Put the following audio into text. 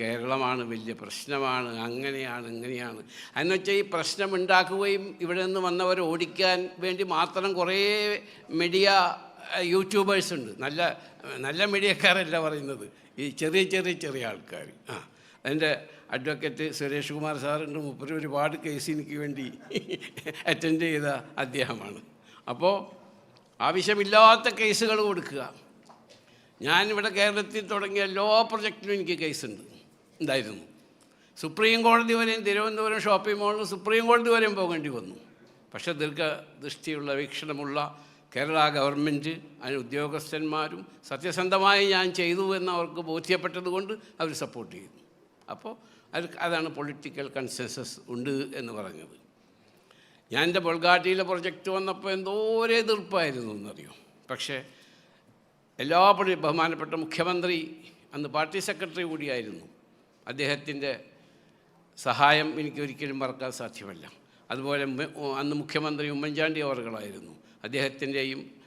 കേരളമാണ് വലിയ പ്രശ്നമാണ് അങ്ങനെയാണ് ഇങ്ങനെയാണ്. എന്ന് വെച്ചാൽ ഈ പ്രശ്നം ഉണ്ടാക്കുകയും ഇവിടെ നിന്ന് വന്നവരെ ഓടിക്കാൻ വേണ്ടി മാത്രം കുറേ മീഡിയ യൂട്യൂബേഴ്സ് ഉണ്ട്. നല്ല നല്ല മീഡിയക്കാരല്ല പറയുന്നത്. ഈ ചെറിയ ചെറിയ ചെറിയ ആൾക്കാർ ആ എന്റെ അഡ്വക്കേറ്റ് സുരേഷ് കുമാർ സാറുണ്ട് മുപ്പര് ഒരുപാട് കേസ് എനിക്ക് വേണ്ടി അറ്റൻഡ് ചെയ്ത അദ്ദേഹമാണ്. അപ്പോൾ ആവശ്യമില്ലാത്ത കേസുകൾ കൊടുക്കുക. ഞാനിവിടെ കേരളത്തിൽ തുടങ്ങിയ എല്ലാ പ്രൊജക്റ്റിനും എനിക്ക് കേസുണ്ട് ഉണ്ടായിരുന്നു സുപ്രീം കോടതി വരെയും തിരുവനന്തപുരം ഷോപ്പിംഗ് മാളിൽ സുപ്രീം കോടതി വരെയും പോകേണ്ടി വന്നു. പക്ഷേ ദീർഘദൃഷ്ടിയുള്ള വീക്ഷണമുള്ള കേരള ഗവൺമെന്റ് അതിന് ഉദ്യോഗസ്ഥന്മാരും സത്യസന്ധമായി ഞാൻ ചെയ്തു എന്ന് അവർക്ക് ബോധ്യപ്പെട്ടതുകൊണ്ട് അവർ സപ്പോർട്ട് ചെയ്തു. അപ്പോൾ അത് അതാണ് പൊളിറ്റിക്കൽ കൺസെൻസസ് ഉണ്ട് എന്ന് പറഞ്ഞത്. ഞാൻ എന്റെ ബൊൾഗാട്ടിയിലെ പ്രൊജക്റ്റ് വന്നപ്പോൾ എന്തോരം എതിർപ്പായിരുന്നു എന്നറിയോ? പക്ഷേ എല്ലാ ബഹുമാനപ്പെട്ട മുഖ്യമന്ത്രി അന്ന് പാർട്ടി സെക്രട്ടറി കൂടിയായിരുന്നു. അദ്ദേഹത്തിന്റെ സഹായം എനിക്ക് ഒരിക്കലും മറക്കാൻ സാധ്യമല്ല. അതുപോലെ അന്ന് മുഖ്യമന്ത്രി ഉമ്മൻചാണ്ടി അവർകളായിരുന്നു. അദ്ദേഹത്തിന്റെയും